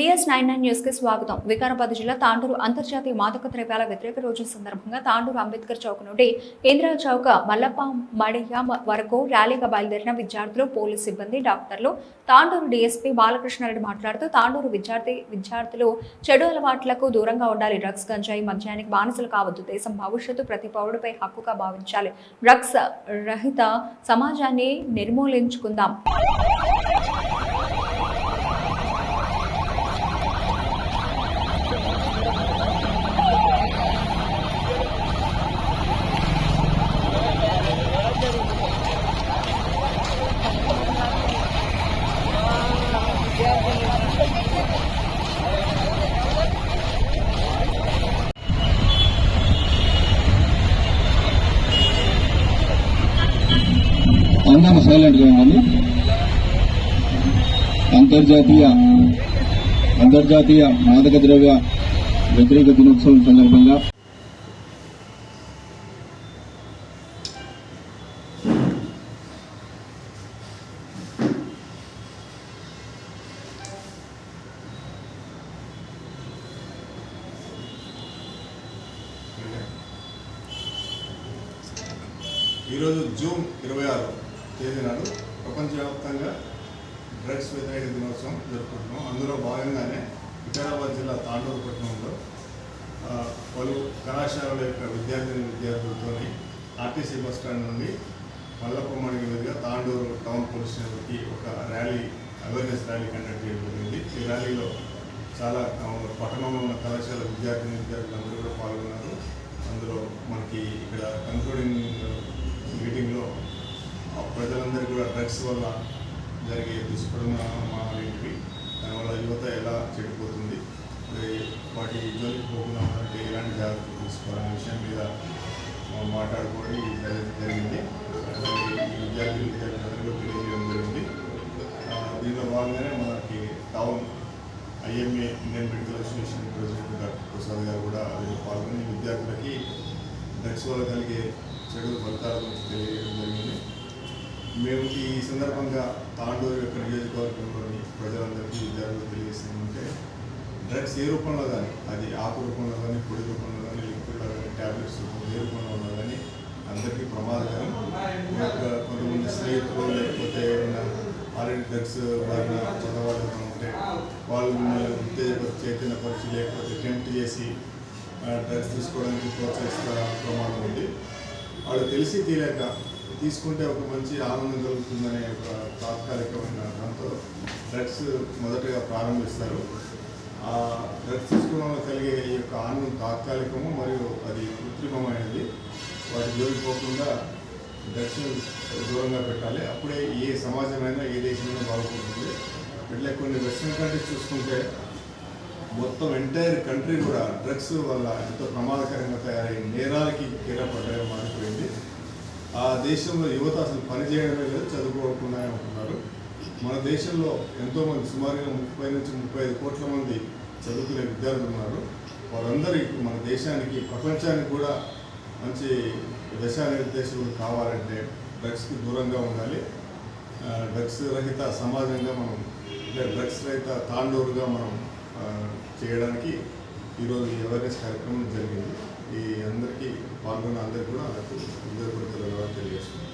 As nine nine న్యూస్కి స్వాగతం. వికారాబాద్ జిల్లా తాండూరు అంతర్జాతీయ మాదక ద్రవ్యాల వ్యతిరేక రోజు సందర్భంగా తాండూరు అంబేద్కర్ చౌక్ నుండి ఇందిరా చౌక్ మల్లప్ప మడయ్య వరకు ర్యాలీగా బయలుదేరిన విద్యార్థులు పోలీస్ సిబ్బంది డాక్టర్లు తాండూరు డీఎస్పీ బాలకృష్ణారెడ్డి మాట్లాడుతూ తాండూరు విద్యార్థి విద్యార్థులు చెడు అలవాట్లకు దూరంగా ఉండాలి. డ్రగ్స్ గంజాయి మద్యానికి బానిసలు కావద్దు. దేశం భవిష్యత్తు ప్రతి పౌరుడిపై హక్కుగా భావించాలి. డ్రగ్స్ రహిత సమాజాన్ని నిర్మూలించుకుందాం. అందరూ సైలెంట్గా ఉండండి అంతర్జాతీయ అంతర్జాతీయ మాదక ద్రవ్య వ్యతిరేక దినోత్సవం సందర్భంగా ఈరోజు జూన్ ఇరవై ఆరు. తేదీ నాడు ప్రపంచవ్యాప్తంగా డ్రగ్స్ వ్యతిరేక దినోత్సవం జరుపుకుంటున్నాం. అందులో భాగంగానే వికారాబాద్ జిల్లా తాండూరు పట్టణంలో పలు కళాశాలల యొక్క విద్యార్థిని విద్యార్థులతో ఆర్టీసీ బస్ స్టాండ్ నుండి మల్లప్పమ్మడి మీదుగా తాండూరు టౌన్ పోలీస్ స్టేషన్కి ఒక ర్యాలీ అవేర్నెస్ ర్యాలీ కండక్ట్ చేయడం జరిగింది. ఈ ర్యాలీలో చాలా పట్టణంలో ఉన్న కళాశాల విద్యార్థిని విద్యార్థులందరూ కూడా పాల్గొన్నారు. అందులో మనకి ఇక్కడ కన్క్లూడింగ్ మీటింగ్లో ప్రజలందరికీ కూడా డ్రగ్స్ వల్ల జరిగే దుష్పరిణామాలేంటివి దానివల్ల యువత ఎలా చెడిపోతుంది వాటి జోలికి పోకుండా ఉండాలంటే ఎలాంటి జాగ్రత్తలు తీసుకోవాలనే విషయం మీద మాట్లాడుకోవడం జరిగింది. ఈ విద్యార్థులు విద్యార్థులందరూ తెలియజేయడం జరిగింది. దీనిలో భాగంగానే మనకి town IMA Indian medical association president doctor Prasad garu కూడా అది పాల్గొని విద్యార్థులకి డ్రగ్స్ వల్ల కలిగే చెడు ఫలితాల గురించి తెలియజేయడం జరిగింది. మేము ఈ సందర్భంగా తాండూరు యొక్క నియోజకవర్గంలోని ప్రజలందరికీ విద్యార్థులు తెలియజేస్తామంటే డ్రగ్స్ ఏ రూపంలో కానీ అది ఆకు రూపంలో కానీ పొడి రూపంలో కానీ లిక్విడ్లో కానీ ట్యాబ్లెట్స్ రూపంలో ఏ రూపంలో ఉన్నా కానీ అందరికీ ప్రమాదకరం. యొక్క కొంతమంది స్నేహితులు లేకపోతే ఏమైనా ఆల్రెడీ డ్రగ్స్ వారిని చదవాలి ఉంటే వాళ్ళు మిమ్మల్ని ఉత్తేజపరిచి చైతన్యపరిచి లేకపోతే టెంప్ట్ చేసి డ్రగ్స్ తీసుకోవడానికి ప్రోత్సహిస్తున్న ప్రమాదం ఉంది. వాళ్ళు తెలిసి తెలియక తీసుకుంటే ఒక మంచి ఆనందం కలుగుతుందనే ఒక తాత్కాలికమైన దాంతో డ్రగ్స్ మొదటగా ప్రారంభిస్తారు. ఆ డ్రగ్స్ తీసుకోవడం వల్ల కలిగే ఈ యొక్క ఆనందం తాత్కాలికము మరియు అది కృత్రిమమైనది. వాటి జోలికి పోకుండా డ్రగ్స్ దూరంగా పెట్టాలి. అప్పుడే ఏ సమాజమైనా ఏ దేశమైనా బాగుంటుంది ఇట్లా కొన్ని వెస్ట్రన్ కంట్రీస్ చూసుకుంటే మొత్తం ఎంటైర్ కంట్రీ కూడా డ్రగ్స్ వల్ల ఎంతో ప్రమాదకరంగా తయారై నేరాలకి కీలపడ్డ మారిపోయింది. ఆ దేశంలో యువత అసలు పని చేయడమే లేదు చదువుకోకుండా ఉంటున్నారు. మన దేశంలో ఎంతోమంది సుమారుగా ముప్పై నుంచి ముప్పై ఐదు కోట్ల మంది చదువుకునే విద్యార్థులు ఉన్నారు. వారందరూ మన దేశానికి ప్రపంచానికి కూడా మంచి దశానిర్దేశకులు కావాలంటే డ్రగ్స్కి దూరంగా ఉండాలి. డ్రగ్స్ రహిత సమాజంగా మనం అంటే డ్రగ్స్ రహిత తాండూరుగా మనం చేయడానికి ఈరోజు ఈ అవేర్నెస్ కార్యక్రమం జరిగింది. ఈ అందరికీ పాల్గొన్న అందరికీ కూడా నాకు హృదయపూర్వక తెలియజేస్తున్నాను.